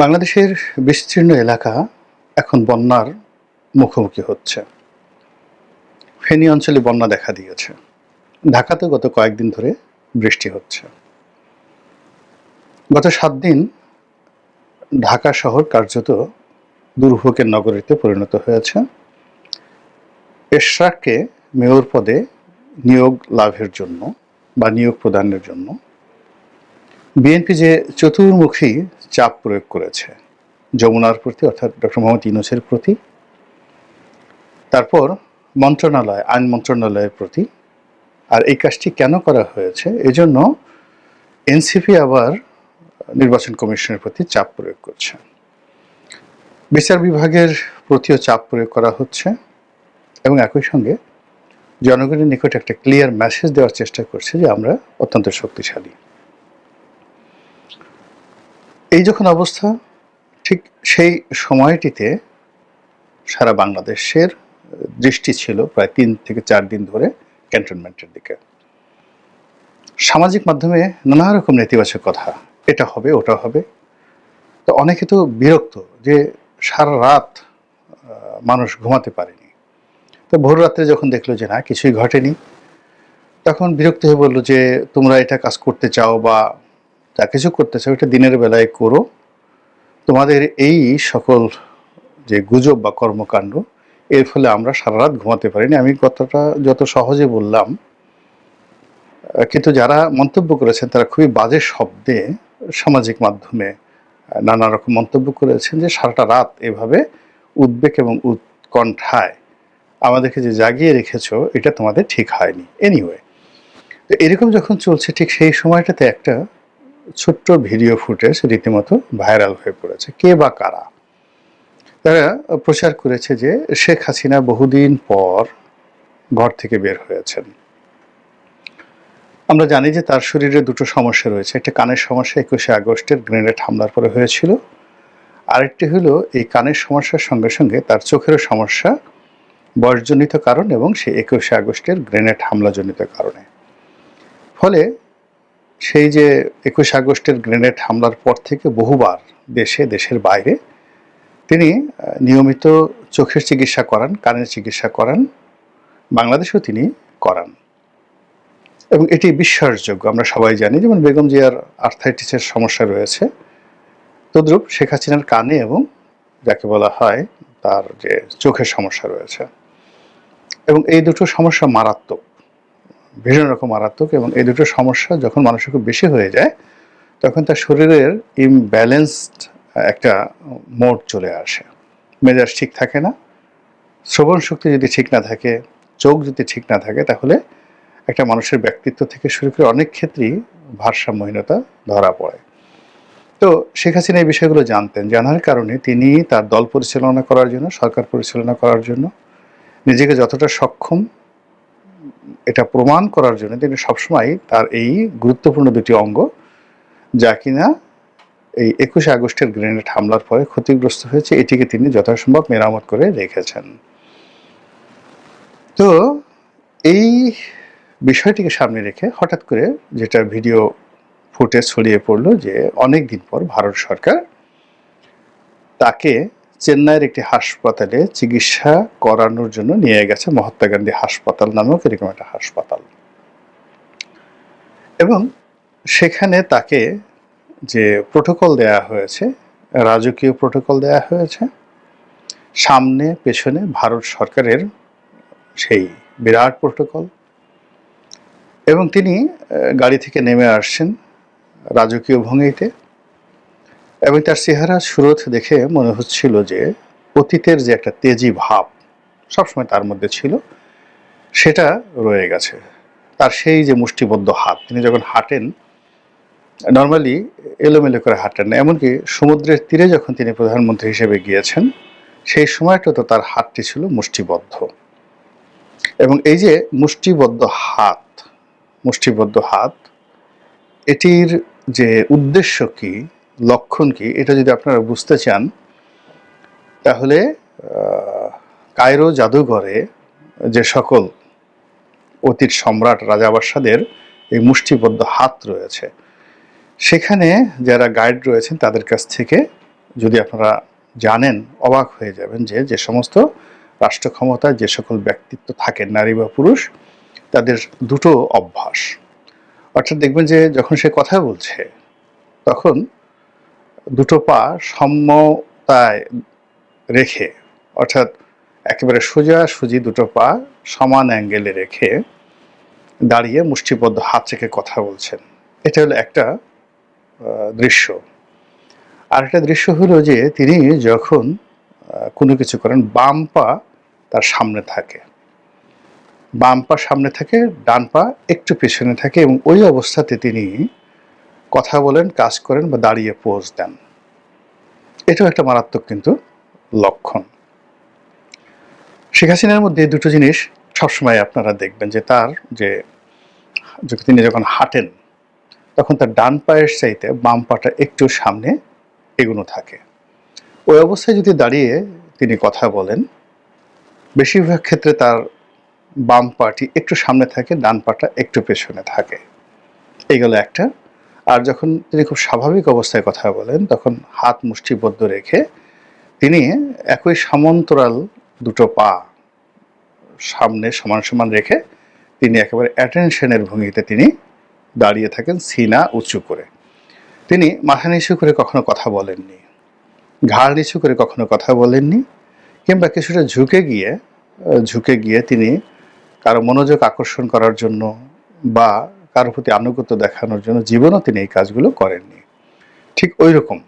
বাংলাদেশের বিস্তীর্ণ এলাকা এখন বন্যার মুখোমুখি হচ্ছে। ফেনী অঞ্চলে বন্যা দেখা দিয়েছে। ঢাকাতে গত কয়েকদিন ধরে বৃষ্টি হচ্ছে। গত সাত দিন ঢাকা শহর কার্যত দুর্ভোগের নগরীতে পরিণত হয়েছে। এশরাককে মেয়র পদে নিয়োগ লাভের জন্য বা নিয়োগ প্রদানের জন্য বিএনপি যে চতুর্মুখী চাপ প্রয়োগ করেছে, যমুনার প্রতি, অর্থাৎ ডক্টর মোহাম্মদ ইউনুসের প্রতি, তারপর মন্ত্রণালয়, আইন মন্ত্রণালয়ের প্রতি, আর এই কাজটি কেন করা হয়েছে? এজন্য এনসিপি আবার নির্বাচন কমিশনের প্রতি চাপ প্রয়োগ করছে। বিচার বিভাগের প্রতিও চাপ প্রয়োগ করা হচ্ছে এবং একই সঙ্গে জনগণের নিকট একটা ক্লিয়ার মেসেজ দেওয়ার চেষ্টা করছে যে আমরা অত্যন্ত শক্তিশালী। এই যখন অবস্থা, ঠিক সেই সময়টিতে সারা বাংলাদেশের দৃষ্টি ছিল প্রায় তিন থেকে চার দিন ধরে ক্যান্টনমেন্টের দিকে। সামাজিক মাধ্যমে নানা রকম নেতিবাচক কথা, এটা হবে, ওটা হবে। তো অনেকে তো বিরক্ত যে সারা রাত মানুষ ঘুমাতে পারেনি। তো ভোর রাত্রে যখন দেখল যে না, কিছুই ঘটেনি, তখন বিরক্ত হয়ে বলল যে, তোমরা এটা কাজ করতে চাও বা যা কিছু করতে চাও, এটা দিনের বেলায় করো। তোমাদের এই সকল যে গুজব বা কর্মকাণ্ড, এর ফলে আমরা সারা রাত ঘুমাতে পারিনি। আমি কথাটা যত সহজে বললাম কিন্তু যারা মন্তব্য করেছেন, তারা খুবই বাজে শব্দে সামাজিক মাধ্যমে নানা রকম মন্তব্য করেছেন যে সারাটা রাত এভাবে উদ্বেগ এবং উৎকণ্ঠায় আমাদেরকে যে জাগিয়ে রেখেছো, এটা তোমাদের ঠিক হয়নি। এনিওয়ে তো এরকম যখন চলছে, ঠিক সেই সময়টাতে একটা ছোট্ট ভিডিও ফুটেজ রীতিমতো ভাইরাল হয়ে পড়েছে। কে বা কারা? তারা প্রচার করেছে যে শেখ হাসিনা বহুদিন পর ঘর থেকে বের হয়েছেন। আমরা জানি যে তার শরীরে দুটো সমস্যা রয়েছে। একটা কানের সমস্যা একুশে আগস্টের গ্রেনেড হামলার পরে হয়েছিল। আরেকটি হলো এই কানের সমস্যার সঙ্গে সঙ্গে তার চোখেরও সমস্যা, বয়সজনিত কারণ এবং সেই একুশে আগস্টের গ্রেনেড হামলাজনিত কারণে। ফলে সেই যে একুশ আগস্টের গ্রেনেড হামলার পর থেকে বহুবার দেশে, দেশের বাইরে তিনি নিয়মিত চোখের চিকিৎসা করান, কানের চিকিৎসা করান, বাংলাদেশেও তিনি করান। এবং এটি বিশ্বাসযোগ্য, আমরা সবাই জানি, যেমন বেগম জিয়ার আর্থাইটিসের সমস্যা রয়েছে। তদ্রূপ শেখ হাসিনার কানে এবং যাকে বলা হয় তার যে চোখের সমস্যা রয়েছে। এবং এই দুটো সমস্যা মারাত্মক। ভীষণ রকম মারাত্মক এবং এই দুটো সমস্যা যখন মানুষের খুব বেশি হয়ে যায়, তখন তার শরীরের ইমব্যালেন্সড একটা মোড চলে আসে। মেজাজ ঠিক থাকে না, শ্রবণ শক্তি যদি ঠিক না থাকে, চোখ যদি ঠিক না থাকে, তাহলে একটা মানুষের ব্যক্তিত্ব থেকে শুরু করে অনেক ক্ষেত্রেই ভারসাম্যহীনতা ধরা পড়ে। তো শেখ হাসিনা এই বিষয়গুলো জানতেন, জানার কারণে তিনি তার দল পরিচালনা করার জন্য, সরকার পরিচালনা করার জন্য নিজেকে যতটা সক্ষম প্রমাণ করার জন্য তিনি সবসময় তার এই গুরুত্বপূর্ণ দুটি অঙ্গ, যা কিনা এই একুশে আগস্টের গ্রেনেড হামলার পরে ক্ষতিগ্রস্ত হয়েছে, এটিকে তিনি যথাসম্ভব মেরামত করে রেখেছেন। তো এই বিষয়টিকে সামনে রেখে হঠাৎ করে যেটা ভিডিও ফুটেজ ছড়িয়ে পড়ল যে অনেক দিন পর ভারত সরকার তাকে চেন্নাইয়ের একটি হাসপাতালে চিকিৎসা করানোর জন্য নিয়ে গেছে মহাত্মা গান্ধী হাসপাতাল নামক এরকম একটা হাসপাতাল। এবং সেখানে তাকে যে প্রোটোকল দেয়া হয়েছে, রাজকীয় প্রোটোকল দেয়া হয়েছে, সামনে, পেছনে ভারত সরকারের সেই বিরাট প্রোটোকল। এবং তিনি গাড়ি থেকে নেমে আসছেন রাজকীয় ভঙ্গিতে। এবং তার চেহারা সুরত দেখে মনে হচ্ছিল যে অতীতের যে একটা তেজি ভাব সবসময় তার মধ্যে ছিল, সেটা রয়ে গেছে। তার সেই যে মুষ্টিবদ্ধ হাত, তিনি যখন হাঁটেন নর্মালি এলোমেলো করে হাঁটেন না, এমনকি সমুদ্রের তীরে যখন তিনি প্রধানমন্ত্রী হিসেবে গিয়েছেন, সেই সময়টা তো তার হাতটি ছিল মুষ্টিবদ্ধ। এবং এই যে মুষ্টিবদ্ধ হাত মুষ্টিবদ্ধ হাত, এটির যে উদ্দেশ্য কি লক্ষণ কি? এটা যদি আপনারা বুঝতে চান, তাহলে কায়রো জাদুঘরে যে সকল অতীত সম্রাট রাজাবাসাদের এই মুষ্টিবদ্ধ হাত রয়েছে, সেখানে যারা গাইড রয়েছেন তাদের কাছ থেকে যদি আপনারা জানেন, অবাক হয়ে যাবেন যে যে সমস্ত রাষ্ট্র ক্ষমতায় যে সকল ব্যক্তিত্ব থাকেন, নারী বা পুরুষ, তাদের দুটো অভ্যাস। অর্থাৎ দেখবেন যে, যখন সে কথা বলছে, তখন দুটো পা সম্যতায় রেখে, অর্থাৎ একেবারে সোজা সুজি দুটো পা সমান অ্যাঙ্গেলে রেখে দাঁড়িয়ে মুষ্টিবদ্ধ হাত রেখে কথা বলছেন। এটা হলো একটা দৃশ্য। আর একটা দৃশ্য হলো যে তিনি যখন কোনো কিছু করেন, বাম পা তার সামনে থাকে। বাম পা সামনে থাকে, ডান পা একটু পেছনে থাকে এবং ওই অবস্থাতে তিনি কথা বলেন, কাজ করেন বা দাঁড়িয়ে পোজ দেন। এটাও একটা মারাত্মক কিন্তু লক্ষণ। শেখ হাসিনার মধ্যে দুটো জিনিস সবসময় আপনারা দেখবেন যে তার যে তিনি যখন হাঁটেন, তখন তার ডান পায়ের চাইতে বাম পাটা একটু সামনে এগুলো থাকে। ওই অবস্থায় যদি দাঁড়িয়ে তিনি কথা বলেন, বেশিরভাগ ক্ষেত্রে তার বাম পাটি একটু সামনে থাকে, ডান পাটা একটু পেছনে থাকে। এইগুলো একটা আর যখন তিনি খুব স্বাভাবিক অবস্থায় কথা বলেন, তখন হাত মুষ্টিবদ্ধ রেখে তিনি একই সামন্তরাল দুটো পা সামনে সমান সমান রেখে তিনি একেবারে অ্যাটেনশনের ভঙ্গিতে তিনি দাঁড়িয়ে থাকেন সিনা উঁচু করে। তিনি মাথা নিচু করে কখনো কথা বলেননি, ঘাড় নিচু করে কখনো কথা বলেননি, কিংবা কিছুটা ঝুঁকে গিয়ে ঝুঁকে গিয়ে তিনি কারও মনোযোগ আকর্ষণ করার জন্য বা কারোর প্রতি আনুগত্য দেখানোর জন্য জীবনও তিনি এই কাজগুলো করেননি। ঠিক ওই রকম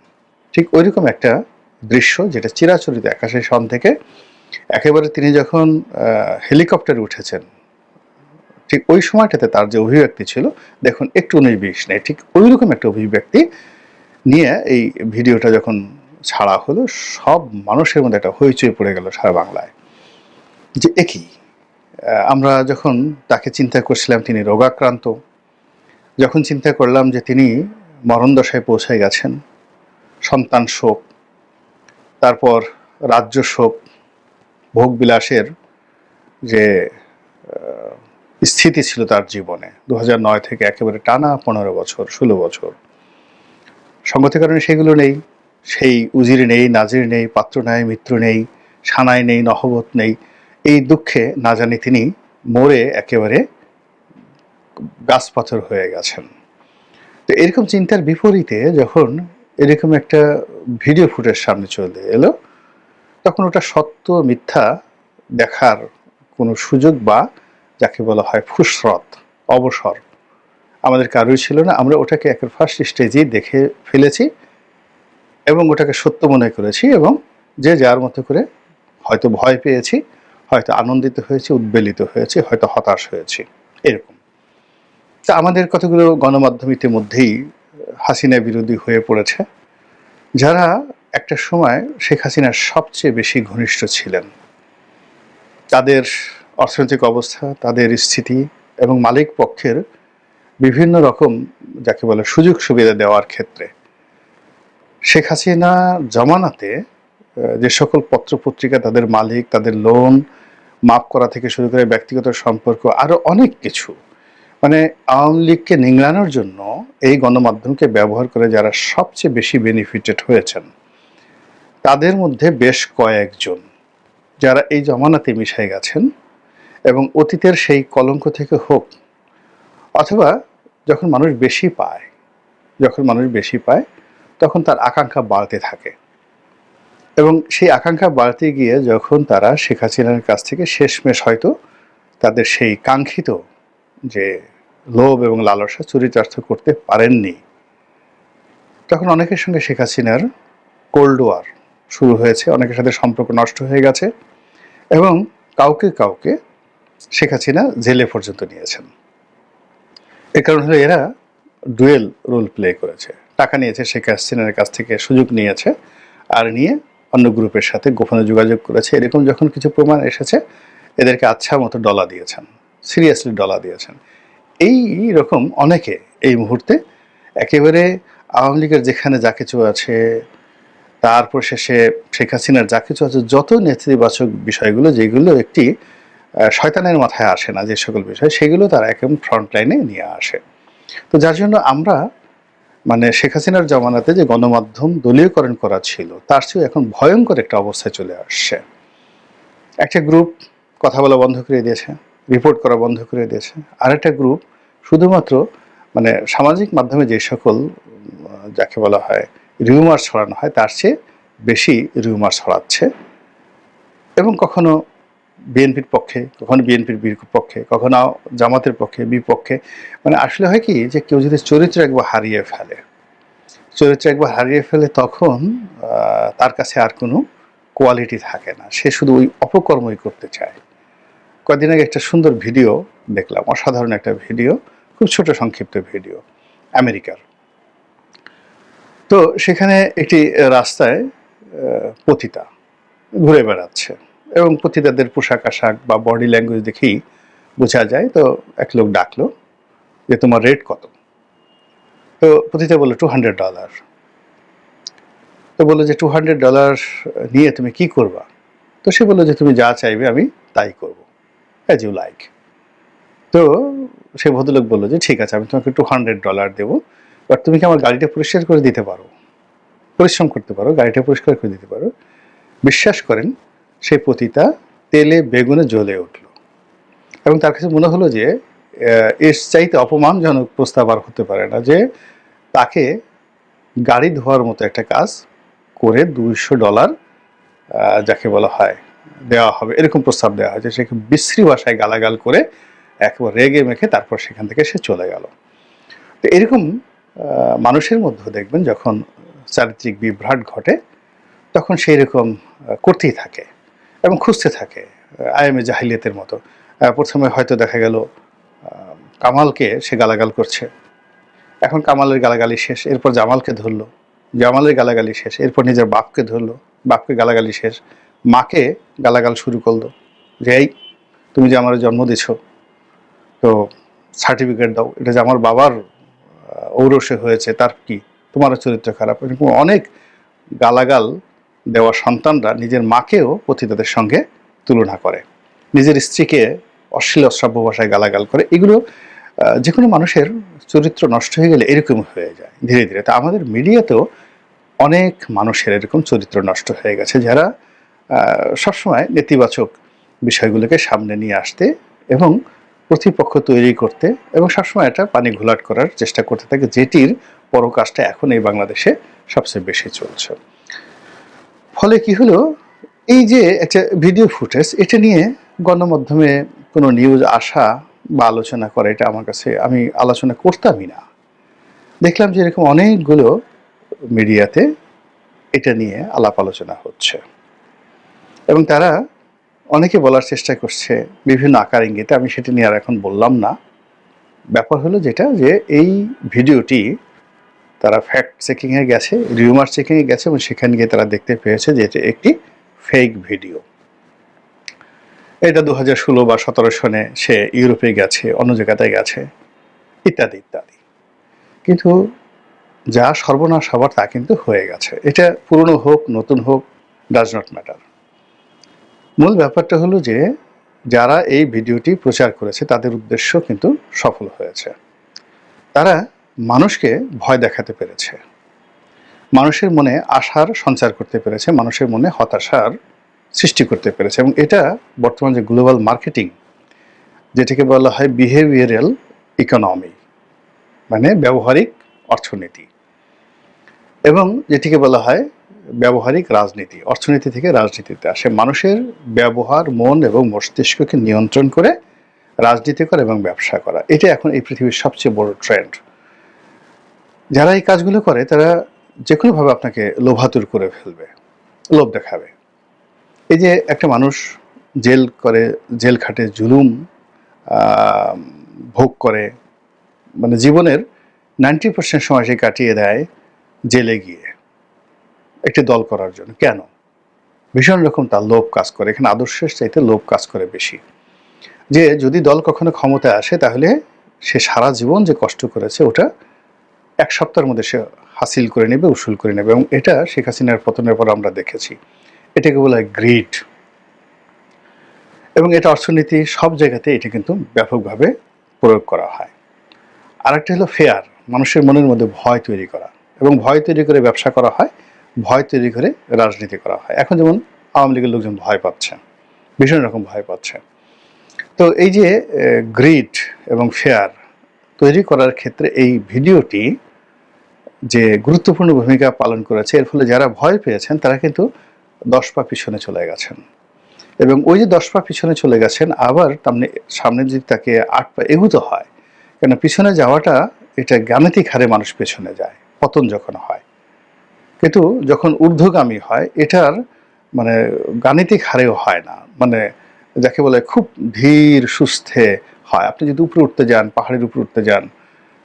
ঠিক ওই রকম একটা দৃশ্য যেটা চিরাচরিত আকাশের সন থেকে একেবারে তিনি যখন হেলিকপ্টারে উঠেছেন, ঠিক ওই সময়টাতে তার যে অভিব্যক্তি ছিল, দেখুন একটু উনিশ বিশ নেই, ঠিক ওই রকম একটা অভিব্যক্তি নিয়ে এই ভিডিওটা যখন ছাড়া হলো, সব মানুষের মধ্যে একটা হইচই পড়ে গেল সারা বাংলায়। যে একই আমরা যখন তাকে চিন্তা করছিলাম, তিনি রোগাক্রান্ত যখন চিন্তা করলাম যে তিনি মরণ দশায় পৌঁছে গেছেন, সন্তান শোক, তারপর রাজ্য শোক ভোগবিলাসের যে স্থিতি ছিল তার জীবনে। দু নয় থেকে একেবারে টানা পনেরো বছর, ষোলো বছর। সঙ্গতি কারণে সেগুলো নেই। সেই উজির নেই, নাজির নেই, পাত্র নেই, মিত্র নেই, সানাই নেই, নহবত নেই। এই দুঃখে না জানি তিনি মরে একেবারে গাছ পাথর হয়ে গেছেন। তো এরকম চিন্তার বিপরীতে যখন এরকম একটা ভিডিও ফুটের সামনে চলে এলো, তখন ওটা সত্য মিথ্যা দেখার কোনো সুযোগ বা যাকে বলা হয় ফুসরত, অবসর আমাদের কারোই ছিল না। আমরা ওটাকে একের ফার্স্ট স্টেজেই দেখে ফেলেছি এবং ওটাকে সত্য মনে করেছি এবং যে যার মতো করে হয়তো ভয় পেয়েছি, হয়তো আনন্দিত হয়েছি, উদ্বেলিত হয়েছি, হয়তো হতাশ হয়েছি। এরকম। তা আমাদের কতগুলো গণমাধ্যম ইতিমধ্যেই হাসিনা বিরোধী হয়ে পড়েছে, যারা একটা সময় শেখ হাসিনার সবচেয়ে বেশি ঘনিষ্ঠ ছিলেন। তাদের অর্থনৈতিক অবস্থা, তাদের স্থিতি এবং মালিক পক্ষের বিভিন্ন রকম যাকে বলে সুযোগ সুবিধা দেওয়ার ক্ষেত্রে শেখ হাসিনা জমানাতে যে সকল পত্রপত্রিকা, তাদের মালিক, তাদের লোন, মাফ করা থেকে শুরু করে ব্যক্তিগত সম্পর্ক, আরও অনেক কিছু মানে আওয়ামী লীগকে নিংড়ানোর জন্য এই গণমাধ্যমকে ব্যবহার করে যারা সবচেয়ে বেশি বেনিফিটেড হয়েছেন, তাদের মধ্যে বেশ কয়েকজন যারা এই জমানাতে মিশে গেছেন এবং অতীতের সেই কলঙ্ক থেকে হোক অথবা যখন মানুষ বেশি পায়, যখন মানুষ বেশি পায়, তখন তার আকাঙ্ক্ষা বাড়তে থাকে। এবং সেই আকাঙ্ক্ষা বাড়তে গিয়ে যখন তারা শেখ হাসিনার কাছ থেকে শেষমেশ হয়তো তাদের সেই কাঙ্ক্ষিত যে লোভ এবং লালসা চরিতার্থ করতে পারেননি। তখন অনেকের সঙ্গে শেখ হাসিনার কোল্ড ওয়ার শুরু হয়েছে, অনেকের সাথে সম্পর্ক নষ্ট হয়ে গেছে এবং কাউকে কাউকে শেখ হাসিনা জেলে পর্যন্ত নিয়েছেন। এর কারণ হলো এরা ডুয়েল রোল প্লে করেছে। টাকা নিয়েছে শেখ হাসিনার কাছ থেকে, সুযোগ নিয়েছে আর নিয়ে অন্য গ্রুপের সাথে গোপনে যোগাযোগ করেছে। এরকম যখন কিছু প্রমাণ এসেছে, এদেরকে আচ্ছা মতো ডলা দিয়েছেন সিরিয়াসলি ডলা দিয়েছেন। এই রকম অনেকে এই মুহূর্তে একেবারে আওয়ামী লীগের যেখানে যা কিছু আছে, তারপর শেষে শেখ হাসিনার যা কিছু আছে, যত নেতৃবাচক বিষয়গুলো, যেগুলো একটি শয়তানের মাথায় আসে না যে সকল বিষয়, সেগুলো তারা একদম ফ্রন্ট লাইনে নিয়ে আসে। তো যার জন্য আমরা মানে শেখ হাসিনার জমানাতে যে গণমাধ্যম দলীয়করণ করা ছিল, তার চেয়েও এখন ভয়ঙ্কর একটা অবস্থায় চলে আসছে। একটা গ্রুপ কথা বলা বন্ধ করে দিয়েছে রিপোর্ট করা বন্ধ করে দিয়েছে। আরেকটা গ্রুপ শুধুমাত্র মানে সামাজিক মাধ্যমে যে সকল যাকে বলা হয় রিউমার ছড়ানো হয়, তার চেয়ে বেশি রিউমার ছড়াচ্ছে। এবং কখনো বিএনপির পক্ষে, কখনো বিএনপির বিপক্ষে কখনো জামাতের পক্ষে, বিপক্ষে মানে আসলে হয় কি যে কেউ যদি চরিত্র একবার হারিয়ে ফেলে, চরিত্র একবার হারিয়ে ফেলে তখন তার কাছে আর কোনো কোয়ালিটি থাকে না। সে শুধু ওই অপকর্মই করতে চায়। কদিন আগে একটা সুন্দর ভিডিও দেখলাম, অসাধারণ একটা ভিডিও, খুব ছোট সংক্ষিপ্ত ভিডিও, আমেরিকার। তো সেখানে একটি রাস্তায় পতিতা ঘুরে বেড়াচ্ছে এবং পতিতাদের পোশাক আশাক বা বডি ল্যাঙ্গুয়েজ দেখেই বোঝা যায়, তো এক লোক ডাকলো যে, তোমার রেট কত? তো পতিতা বলল টু হান্ড্রেড ডলার তো বলল যে টু হান্ড্রেড ডলার নিয়ে তুমি কি করবা? তো সে বলল যে, তুমি যা চাইবে আমি তাই করব। অ্যাজ ইউ লাইক তো সে ভদ্রলোক বলল যে, ঠিক আছে, আমি তোমাকে টু হান্ড্রেড ডলার দেবো বাট তুমি কি আমার গাড়িটা পরিষ্কার করে দিতে পারো? পরিশ্রম করতে পারো, গাড়িটা পরিষ্কার করে দিতে পারো। বিশ্বাস করেন সেই পতিতা তেলে, বেগুনে জ্বলে উঠল। এবং তার কাছে মনে হলো যে এর চাইতে অপমানজনক প্রস্তাব আর হতে পারে না যে, তাকে গাড়ি ধোয়ার মতো একটা কাজ করে দুইশো ডলার যাকে বলা হয় দেওয়া হবে, এরকম প্রস্তাব দেওয়া হয়েছে। সে বিশ্রী ভাষায় গালাগাল করে একবার রেগে মেখে তারপর সেখান থেকে সে চলে গেল। তো এরকম মানুষের মধ্যে দেখবেন যখন চারিত্রিক বিভ্রাট ঘটে, তখন সেই রকম করতেই থাকে এবং খুঁজতে থাকে আইএমএ জাহিলিয়াতের মতো। প্রথমে হয়তো দেখা গেল কামালকে সে গালাগাল করছে। এখন কামালের গালাগালি শেষ, এরপর জামালকে ধরলো। জামালের গালাগালি শেষ, এরপর নিজের বাপকে ধরলো। বাপকে গালাগালি শেষ। মাকে গালাগাল শুরু করল যে, এই, তুমি যে আমার জন্ম দিছ, তো সার্টিফিকেট দাও। এটা যে আমার বাবার ঔরসে হয়েছে, তার কি? তোমারও চরিত্র খারাপ। এরকম অনেক গালাগাল দেওয়া সন্তানরা নিজের মাকেও পথিতাদের সঙ্গে তুলনা করে। নিজের স্ত্রীকে অশ্লীল অশ্রাব্য ভাষায় গালাগাল করে। এগুলো যে কোনো মানুষের চরিত্র নষ্ট হয়ে গেলে এরকম হয়ে যায় ধীরে ধীরে। তা আমাদের মিডিয়াতেও অনেক মানুষের এরকম চরিত্র নষ্ট হয়ে গেছে, যারা সবসময় নেতিবাচক বিষয়গুলোকে সামনে নিয়ে আসতে এবং প্রতিপক্ষ তৈরি করতে এবং সবসময় এটা পানি ঘোলাট করার চেষ্টা করতে থাকে, যেটির পরকাজটা এখন এই বাংলাদেশে সবচেয়ে বেশি চলছে। ফলে কি হলো? এই যে একটা ভিডিও ফুটেজ, এটা নিয়ে গণমাধ্যমে কোনো নিউজ আসা বা আলোচনা করা, এটা আমার কাছে আমি আলোচনা করতামই না। দেখলাম যে এরকম অনেকগুলো মিডিয়াতে এটা নিয়ে আলাপ আলোচনা হচ্ছে। এবং তারা অনেকে বলার চেষ্টা করছে বিভিন্ন আকার ইঙ্গিতে, আমি সেটা নিয়ে আর এখন বললাম না। ব্যাপার হলো যেটা যে এই ভিডিওটি তারা ফ্যাক্ট চেকিংয়ে গেছে রিউমার চেকিংয়ে গেছে এবং সেখানে গিয়ে তারা দেখতে পেয়েছে যে এটা একটি ফেক ভিডিও এটা দু হাজার ষোলো বা সতেরো সনে সে ইউরোপে গেছে, অন্য জায়গাতে গেছে, ইত্যাদি ইত্যাদি। কিন্তু যা সর্বনাশ হবার তা কিন্তু হয়ে গেছে। এটা পুরনো হোক, নতুন হোক ডাজ নট ম্যাটার মূল ব্যাপারটা হলো যে, যারা এই ভিডিওটি প্রচার করেছে, তাদের উদ্দেশ্য কিন্তু সফল হয়েছে। তারা মানুষকে ভয় দেখাতে পেরেছে। মানুষের মনে আশার সঞ্চার করতে পেরেছে, মানুষের মনে হতাশার সৃষ্টি করতে পেরেছে এবং এটা বর্তমান যে গ্লোবাল মার্কেটিং, যেটাকে বলা হয় বিহেভিয়ারাল ইকোনমি মানে ব্যবহারিক অর্থনীতি। এবং যেটিকে বলা হয় ব্যবহারিক রাজনীতি, অর্থনীতি থেকে রাজনীতিতে আসে। মানুষের ব্যবহার, মন এবং মস্তিষ্ককে নিয়ন্ত্রণ করে রাজনীতি করা এবং ব্যবসা করা। এটা এখন এই পৃথিবীর সবচেয়ে বড় ট্রেন্ড যারা এই কাজগুলো করে, তারা যে কোনোভাবে আপনাকে লোভাতুর করে ফেলবে, লোভ দেখাবে। এই যে একটা মানুষ জেল করে, জেল খাটে, জুলুম ভোগ করে মানে জীবনের নাইনটি পার্সেন্ট সময় সে কাটিয়ে দেয় জেলে গিয়ে। একটি দল করার জন্য। কেন? ভীষণ রকম তার লোভ কাজ করে। এখানে আদর্শের চাইতে লোভ কাজ করে বেশি। যে যদি দল কখনো ক্ষমতায় আসে, তাহলে সে সারা জীবন যে কষ্ট করেছে, ওটা এক সপ্তাহের মধ্যে সে হাসিল করে নেবে, উসুল করে নেবে। এবং এটা শেখ হাসিনার পতনের পর আমরা দেখেছি। এটাকে বলা হয় গ্রিড এবং এটা অর্থনীতি সব জায়গাতে এটা কিন্তু ব্যাপকভাবে প্রয়োগ করা হয়। আরেকটা হলো ফেয়ার মানুষের মনের মধ্যে ভয় তৈরি করা। এবং ভয় তৈরি করে ব্যবসা করা হয় ভয় তৈরি করে রাজনীতি করা হয়। এখন যেমন আওয়ামী লীগের লোকজন ভয় পাচ্ছে, ভীষণ রকম ভয় পাচ্ছে। তো এই যে গ্রিড এবং ফেয়ার তৈরি করার ক্ষেত্রে এই ভিডিওটি যে গুরুত্বপূর্ণ ভূমিকা পালন করেছে, এর ফলে যারা ভয় পেয়েছেন, তারা কিন্তু দশ পা পিছনে চলে গেছেন। এবং ওই যে দশ পা পিছনে চলে গেছেন, আবার তামনে, সামনে যদি তাকে আট পা এগুতে হয়, কেন পিছনে যাওয়াটা এটা গাণিতিক হারে মানুষ পেছনে যায়, পতন যখন হয়। কিন্তু যখন ঊর্ধ্বগামী হয়, এটার মানে গাণিতিক হারেও হয় না। মানে যাকে বলে খুব ধীর, সুস্থে হয়। আপনি যদি উপরে উঠতে যান, পাহাড়ের উপরে উঠতে যান,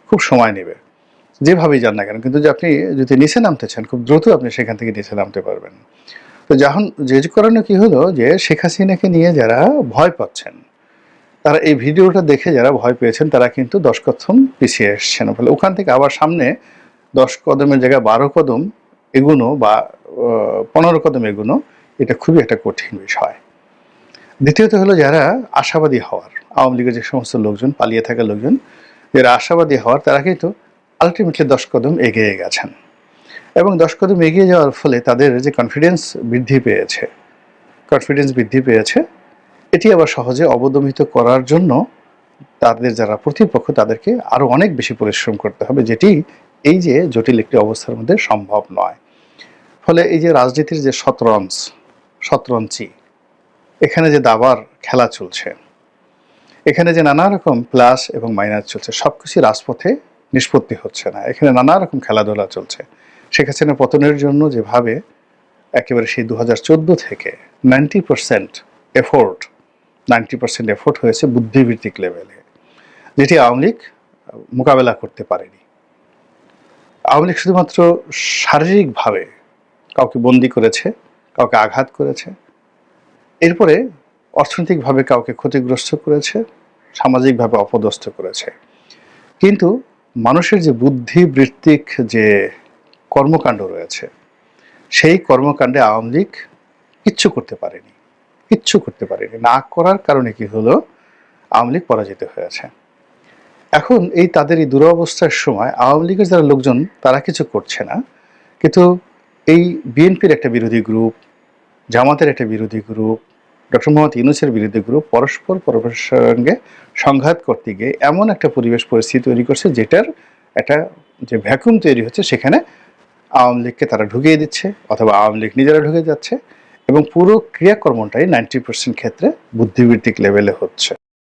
খুব সময় নেবে। যেভাবেই যান না কেন, কিন্তু যে আপনি যদি নিচে নামতে চান, খুব দ্রুত আপনি সেখান থেকে নিচে নামতে পারবেন। তো যখন যে কারণে কি হলো যে, শেখ হাসিনাকে নিয়ে যারা ভয় পাচ্ছেন, তারা এই ভিডিওটা দেখে যারা ভয় পেয়েছেন, তারা কিন্তু দশ কদম পিছিয়ে এসছেন। ফলে ওখান থেকে আবার সামনে দশ কদমের জায়গায় বারো কদম এগুনো বা পনেরো কদম এগুনো, এটা খুবই একটা কঠিন বিষয়। দ্বিতীয়ত হলো যারা আশাবাদী হওয়ার, আওয়ামী লীগের যে সমস্ত লোকজন, পালিয়ে থাকা লোকজন, যারা আশাবাদী হওয়ার, তারা কিন্তু আলটিমেটলি দশ কদম এগিয়ে গেছেন। এবং দশ কদম এগিয়ে যাওয়ার ফলে তাদের যে কনফিডেন্স বৃদ্ধি পেয়েছে কনফিডেন্স বৃদ্ধি পেয়েছে, এটি আবার সহজে অবদমিত করার জন্য তাদের যারা প্রতিপক্ষ, তাদেরকে আরও অনেক বেশি পরিশ্রম করতে হবে, যেটি এই যে জটিল একটি অবস্থার মধ্যে সম্ভব নয়। ফলে এই যে রাজনীতির যে শতরঞ্চ শতরঞ্চি এখানে যে দাবার খেলা চলছে, এখানে যে নানা রকম প্লাস এবং মাইনাস চলছে সবকিছু রাজপথে নিষ্পত্তি হচ্ছে না। এখানে নানা রকম খেলাধুলা চলছে। শেখ হাসিনা পতনের জন্য যেভাবে একেবারে সেই দু হাজার চোদ্দ থেকে ninety percent effort ninety percent effort হয়েছে বুদ্ধিবৃত্তিক লেভেলে যেটি আওয়ামী লীগ মোকাবেলা করতে পারেনি। আওয়ামী লীগ শুধুমাত্র শারীরিকভাবে কাউকে বন্দি করেছে, কাউকে আঘাত করেছে, এরপরে অর্থনৈতিকভাবে কাউকে ক্ষতিগ্রস্ত করেছে, সামাজিকভাবে অপদস্থ করেছে। কিন্তু মানুষের যে বুদ্ধিবৃত্তিক যে কর্মকাণ্ড রয়েছে, সেই কর্মকাণ্ডে আওয়ামী লীগ কিচ্ছু করতে পারেনি, কিচ্ছু করতে পারেনি। না করার কারণে কি হলো? আওয়ামী লীগ পরাজিত হয়েছে। এখন এই তাদের এই দুরবস্থার সময় আওয়ামী লীগের যারা লোকজন, তারা কিছু করছে না। কিন্তু এই বিএনপির একটা বিরোধী গ্রুপ জামাতের একটা বিরোধী গ্রুপ ডক্টর মোহাম্মদ ইউনুসের বিরোধী গ্রুপ পরস্পর পরস্পরের সঙ্গে সংঘাত করতে গিয়ে এমন একটা পরিবেশ পরিস্থিতি তৈরি করছে যেটার একটা যে ভ্যাকুম তৈরি হচ্ছে সেখানে আওয়ামী লীগকে তারা ঢুকিয়ে দিচ্ছে অথবা আওয়ামী লীগ নিজেরা ঢুকে যাচ্ছে এবং পুরো ক্রিয়াকর্মটাই নাইনটি পার্সেন্ট ক্ষেত্রে বুদ্ধিবৃত্তিক লেভেলে হচ্ছে।